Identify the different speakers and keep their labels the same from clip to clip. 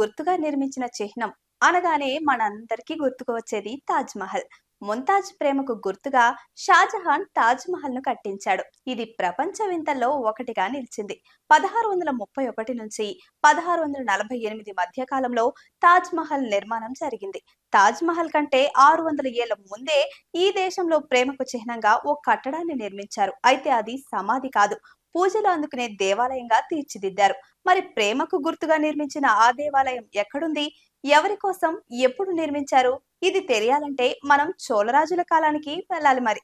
Speaker 1: గుర్తుగా నిర్మించిన చిహ్నం అనగానే మనందరికీ గుర్తుకు వచ్చేది తాజ్ మహల్. ముంతాజ్ ప్రేమకు గుర్తుగా షాజహాన్ తాజ్ మహల్ను కట్టించాడు. ఇది ప్రపంచ వింతల్లో ఒకటిగా నిలిచింది. పదహారు వందల ముప్పై ఒకటి నుంచి పదహారు వందల నలభై ఎనిమిది మధ్య కాలంలో తాజ్ మహల్ నిర్మాణం జరిగింది. తాజ్ మహల్ కంటే ఆరు వందల ఏళ్ళ ముందే ఈ దేశంలో ప్రేమకు చిహ్నంగా ఓ కట్టడాన్ని నిర్మించారు. అయితే అది సమాధి కాదు. పూజలు అందుకునే దేవాలయంగా తీర్చిదిద్దారు. మరి ప్రేమకు గుర్తుగా నిర్మించిన ఆ దేవాలయం ఎక్కడుంది? ఎవరి కోసం ఎప్పుడు నిర్మించారు? ఇది తెలియాలంటే మనం చోళరాజుల కాలానికి వెళ్ళాలి మరి.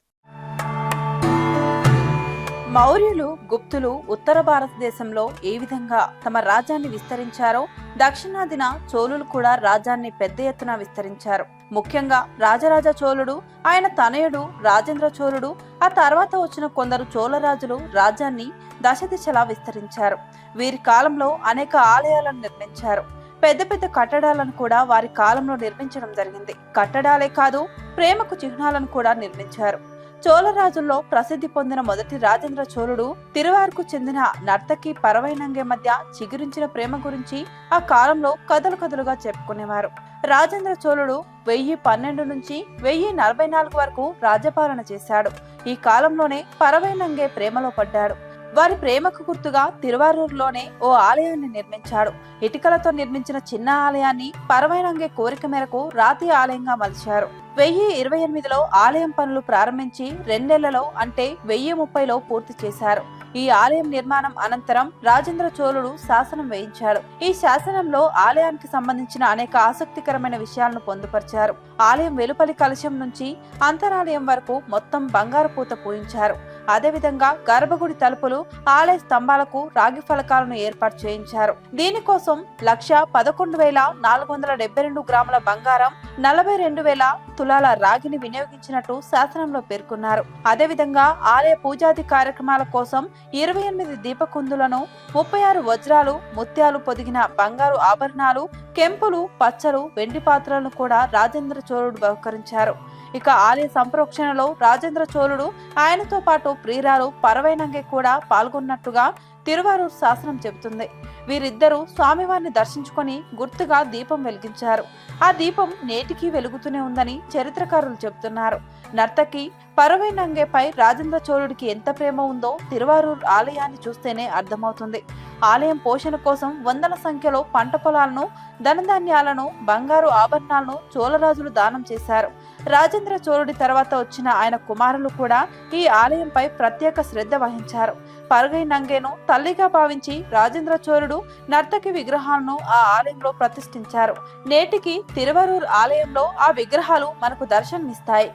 Speaker 2: మౌర్యులు గుప్తులు ఉత్తర భారతదేశంలో ఏ విధంగా తమ రాజ్యాన్ని విస్తరించారో దక్షిణాదిన చోళులు కూడా రాజ్యాన్ని పెద్ద ఎత్తున విస్తరించారు. ముఖ్యంగా రాజరాజ చోళుడు ఆయన తనయుడు రాజేంద్ర చోళుడు ఆ తర్వాత వచ్చిన కొందరు చోళరాజులు రాజ్యాన్ని దశ దిశలా విస్తరించారు. వీరి కాలంలో అనేక ఆలయాలను నిర్మించారు. పెద్ద పెద్ద కట్టడాలను కూడా వారి కాలంలో నిర్మించడం జరిగింది. కట్టడాలే కాదు ప్రేమకు చిహ్నాలను కూడా నిర్మించారు. చోళరాజుల్లో ప్రసిద్ధి పొందిన మొదటి రాజేంద్ర చోళుడు తిరువార్కు చెందిన నర్తకి పరవైనంగే మధ్య చిగురించిన ప్రేమ గురించి ఆ కాలంలో కథలు కథలుగా చెప్పుకునేవారు. రాజేంద్ర చోళుడు వెయ్యి పన్నెండు నుంచి వెయ్యి నలభై నాలుగు వరకు రాజ్యపాలన చేశాడు. ఈ కాలంలోనే పరవైనంగే ప్రేమలో పడ్డాడు. వారి ప్రేమకు గుర్తుగా తిరువారూరులోనే ఓ ఆలయాన్ని నిర్మించాడు. ఇటుకలతో నిర్మించిన చిన్న ఆలయాన్ని పరవైనంగే కోరిక మేరకు రాతి ఆలయంగా మలిచారు. వెయ్యి ఇరవై ఎనిమిదిలో ఆలయం పనులు ప్రారంభించి రెండేళ్ళలో అంటే వెయ్యి ముప్పైలో పూర్తి చేశారు. ఈ ఆలయం నిర్మాణం అనంతరం రాజేంద్ర చోళుడు శాసనం వేయించాడు ఈ శాసనంలో ఆలయానికి సంబంధించిన అనేక ఆసక్తికరమైన విషయాలను పొందుపరిచారు. ఆలయం వెలుపలి కలశం నుంచి అంతరాలయం వరకు మొత్తం బంగారు పూత పూయించారు. అదేవిధంగా గర్భగుడి తలుపులు ఆలయ స్తంభాలకు రాగి ఫలకాలను ఏర్పాటు చేయించారు. దీనికోసం లక్ష పదకొండు వేల నాలుగు వందల డెబ్బై రెండు గ్రాముల బంగారం నలభై రెండు వేల తులాల రాగిని వినియోగించినట్టు శాసనంలో పేర్కొన్నారు. అదేవిధంగా ఆలయ పూజాది కార్యక్రమాల కోసం ఇరవై ఎనిమిది దీపకుందులను ముప్పై ఆరు వజ్రాలు ముత్యాలు పొదిగిన బంగారు ఆభరణాలు కెంపులు పచ్చలు వెండి పాత్రలను కూడా రాజేంద్ర చోళుడు బహుకరించారు. ఇక ఆలయ సంప్రోక్షణలో రాజేంద్ర చోళుడు ఆయనతో పాటు ప్రియురాలు పరవైనంగే కూడా పాల్గొన్నట్టుగా తిరువారూర్ శాసనం చెబుతుంది. వీరిద్దరూ స్వామివారిని దర్శించుకొని గుర్తుగా దీపం వెలిగించారు. ఆ దీపం నేటికి వెలుగుతూనే ఉందని చరిత్రకారులు చెబుతున్నారు. నర్తకి పరవైనంగేపై రాజేంద్ర చోళుడికి ఎంత ప్రేమ ఉందో తిరువారూర్ ఆలయాన్ని చూస్తేనే అర్థమవుతుంది. ఆలయం పోషణ కోసం వందల సంఖ్యలో పంట పొలాలను ధనధాన్యాలను బంగారు ఆభరణాలను చోళరాజులు దానం చేశారు. రాజేంద్ర చోళుడి తర్వాత వచ్చిన ఆయన కుమారులు కూడా ఈ ఆలయంపై ప్రత్యేక శ్రద్ధ వహించారు. పరుగై నంగేను తల్లిగా భావించి రాజేంద్ర చోళుడు నర్తకి విగ్రహాలను ఆ ఆలయంలో ప్రతిష్ఠించారు. నేటికి తిరువరూర్ ఆలయంలో ఆ విగ్రహాలు మనకు దర్శనమిస్తాయి.